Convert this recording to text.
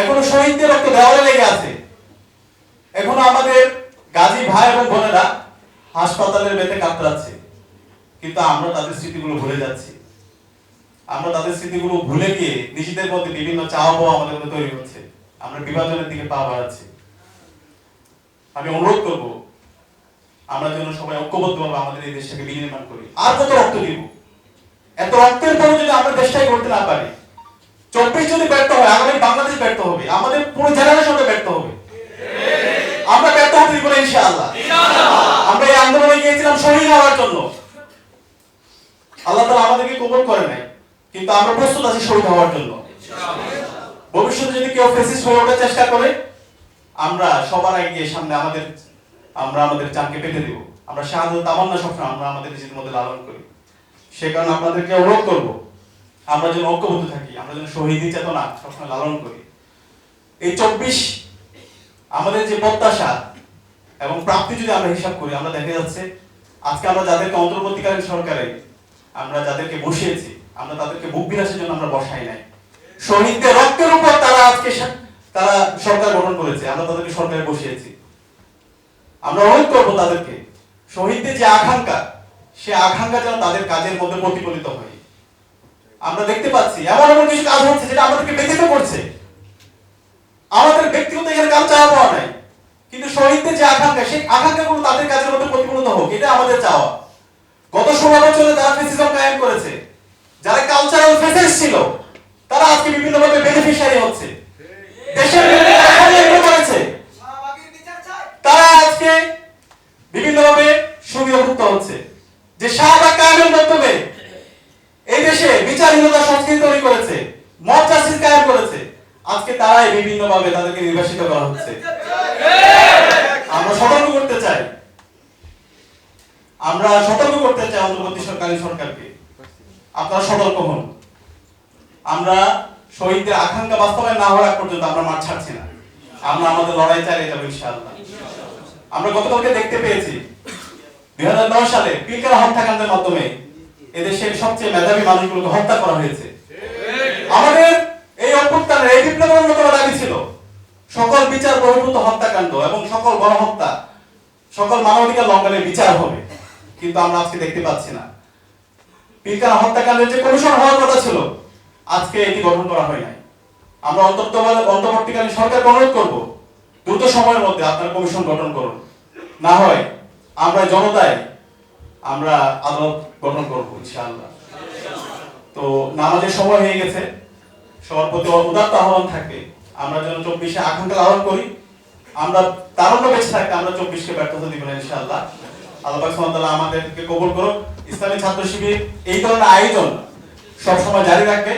এখনও শহীদদের রক্ত দেওয়ালে লেগে আছে। এখনও আমাদের গাজী ভাই এবং বোনেরা হাসপাতালের বেতে কাতরাচ্ছে। কিন্তু আমরা তাদের স্মৃতিগুলো ভুলে যাচ্ছি। আমরা তাদের স্মৃতিগুলো ভুলে গিয়ে নিজেদের মধ্যে বিভিন্ন চাওয়া আমাদের মধ্যে তৈরি হচ্ছে। আমরা বিভাজনের দিকে পা বাড়াচ্ছি। আমি অনুরোধ করব, আমরা যেন সবাই ঐক্যবদ্ধভাবে আমাদের এই দেশটাকে বিনির্মাণ করি। আর কত রক্ত দিব? এত রক্তের পরে যদি আমরা দেশটাই করতে না পারি, চব্বিশ যদি ব্যর্থ হয়, আগামী বাংলাদেশ ব্যর্থ হবে আমাদের পুরো জেনারেশনটা ব্যর্থ হবে আমরা ব্যর্থ হতে দিব না ইনশাআল্লাহ আমরা এই আন্দোলনে শহীদ হওয়ার জন্য। আল্লাহ তাআলা আমাদেরকে কবুল করে নাই, কিন্তু আমরা প্রস্তুত আছি শহীদ হওয়ার জন্য। ভবিষ্যতে যদি কেউ ফেসিস্ট হয়ে ওঠার চেষ্টা করে, আমরা সবার আগে সামনে আমাদের, আমরা আমাদের চানকে পেতে দেব। আমরা শাহাদত তামান্না সবসময় আমরা আমাদের নিজেদের মধ্যে লালন করি। সে কারণে আপনাদেরকে অনুরোধ করব, আমরা যেন ঐক্যবদ্ধ থাকি, আমরা যেন শহীদি চেতনা সবসময় লালন করি। এই চব্বিশ আমাদের যে প্রত্যাশা এবং প্রাপ্তি যদি আমরা হিসাব করি, আমরা দেখা যাচ্ছে আজকে আমরা যাদেরকে অন্তর্বর্তীকালীন সরকারে আমরা যাদেরকে বসিয়েছি, আমরা তাদেরকে বুক বিলাসের জন্য আমরা বসাই নাই। শহীদদের রক্তের উপর তারা আজকে তারা সরকার গঠন করেছে, আমরা তাদেরকে সরকারে বসিয়েছি। আমরা অনুরোধ করব তাদেরকে, শহীদদের যে আকাঙ্ক্ষা, সে আকাঙ্ক্ষা যেন তাদের কাজের মধ্যে প্রতিফলিত হয়। আমরা দেখতে পাচ্ছি, এমন এমন কিছু কাজ হচ্ছে যেটা আমাদেরকে ব্যথিত করছে আমাদের ব্যক্তিগত এখানে কারও চাওয়া পাওয়া নাই কিন্তু শহীদদের যে আকাঙ্ক্ষা, সেই তাদের কাজের মধ্যে প্রতিফলিত হোক এটা আমাদের চাওয়া। গত ষোলো তারা ফেসিজম কায়েম করেছে, যারা কালচারাল ফেসেস ছিল, তারা আজকে বিভিন্নভাবে বেনিফিশিয়ারি হচ্ছে। দেশের বিভিন্ন করেছে। তারা আজকে বিভিন্নভাবে সুবিধাভুক্ত হচ্ছে। যে শাহবাগ কায়েমের মাধ্যমে এই দেশে বিচারহীনতা সংস্কৃতি তৈরি করেছে, মত চাষির কায়েম করেছে, আজকে তারাই বিভিন্নভাবে তাদেরকে নির্বাসিত করা হচ্ছে। আমরা সতর্ক করতে চাই। আমরা সতর্ক করতে চাই অন্তর্বর্তী সরকারি সরকারকে। আপনারা সতর্ক হন। আমরা শহীদদের আকাঙ্ক্ষা বাস্তবায়ন না হওয়ার পর্যন্ত আমরা মাঠ ছাড়ছি না। আমরা আমাদের লড়াই চালিয়ে যাব, ইনশাআল্লাহ। আমরা গতকালকে দেখতে পেয়েছি, দুই হাজার নয় সালে পিলকারা হত্যাকাণ্ডের মাধ্যমে এদেশের সবচেয়ে মেধাবী মানুষগুলোকে হত্যা করা হয়েছে। আমাদের এই অভ্যুত্থানের এই বিপ্লবের অন্যতম দাবি ছিল সকল বিচার বহির্ভূত হত্যাকাণ্ড এবং সকল গণহত্যা সকল মানবাধিকার লঙ্ঘনের বিচার হবে। কিন্তু আমরা আজকে দেখতে পাচ্ছি না। পিলকারা হত্যাকাণ্ডের যে কমিশন হওয়ার কথা ছিল, আজকে এটি গঠন করা হয় নাই। আমরা অন্তর্ত অন্তর্বর্তীকালীন সরকারকে অনুরোধ করব। দ্রুত সময়ের মধ্যে আপনার কমিশন গঠন করুন। না হয় আমরা জনতায় আমরা আদালত গঠন করব, ইনশাআল্লাহ। তো নামাজের সময় হয়ে গেছে। সবার প্রতি উদাত্ত আহ্বান থাকে। আমরা যেন চব্বিশে আকাঙ্ক্ষা লালন করি, আমরা তারণ্য বেঁচে থাকতে আমরা চব্বিশকে ব্যর্থতা দিব না ইনশাআল্লাহ। আল্লাহ সুবহানাহু আমাদেরকে কবুল করুক। ইসলামী ছাত্র শিবির এই ধরনের আয়োজন সবসময় জারি রাখবে।